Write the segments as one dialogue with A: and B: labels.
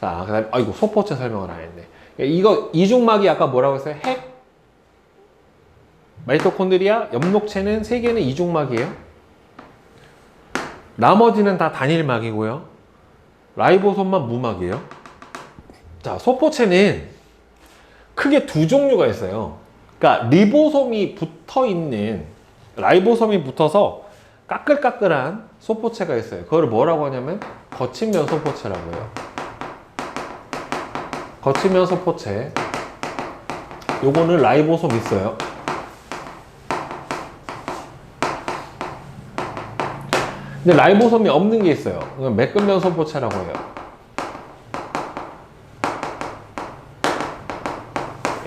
A: 자, 그 다음에, 아이고, 소포체 설명을 안 했네. 이거, 이중막이 아까 뭐라고 했어요? 핵? 마이토콘드리아, 엽록체는 세 개는 이중막이에요. 나머지는 다 단일막이고요. 라이보솜만 무막이에요. 자, 소포체는 크게 두 종류가 있어요. 그러니까 리보솜이 붙어 있는 라이보솜이 붙어서 까끌까끌한 소포체가 있어요. 그걸 뭐라고 하냐면 거친 면 소포체라고 해요. 거친면 소포체. 요거는 라이보솜 있어요. 근데 라이보솜이 없는 게 있어요. 그건 매끈면 소 포체라고 해요.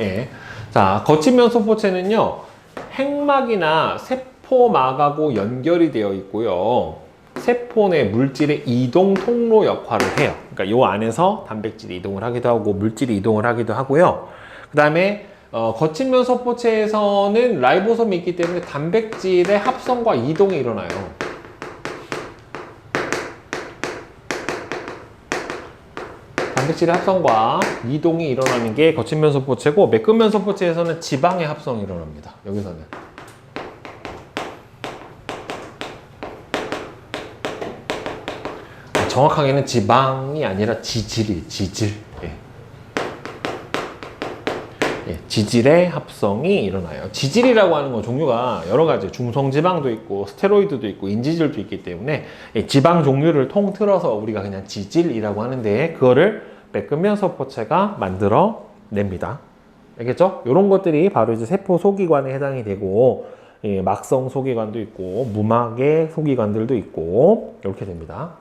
A: 예. 자, 거친면 소 포체는요, 핵막이나 세포막하고 연결이 되어 있고요. 세포 내 물질의 이동 통로 역할을 해요. 그러니까 요 안에서 단백질이 이동을 하기도 하고 물질이 이동을 하기도 하고요. 그 다음에 어, 거친 면 소포체에서는 라이보솜이 있기 때문에 단백질의 합성과 이동이 일어나요. 단백질의 합성과 이동이 일어나는 게 거친 면 소포체고 매끈 면 소포체에서는 지방의 합성이 일어납니다. 여기서는. 정확하게는 지방이 아니라 지질이 지질. 예. 예, 지질의 합성이 일어나요. 지질이라고 하는 건 종류가 여러 가지 중성지방도 있고 스테로이드도 있고 인지질도 있기 때문에 이 지방 종류를 통틀어서 우리가 그냥 지질이라고 하는데 그거를 매끈면 소포체가 만들어 냅니다. 알겠죠? 이런 것들이 바로 이제 세포 소기관에 해당이 되고 예, 막성 소기관도 있고 무막의 소기관들도 있고 이렇게 됩니다.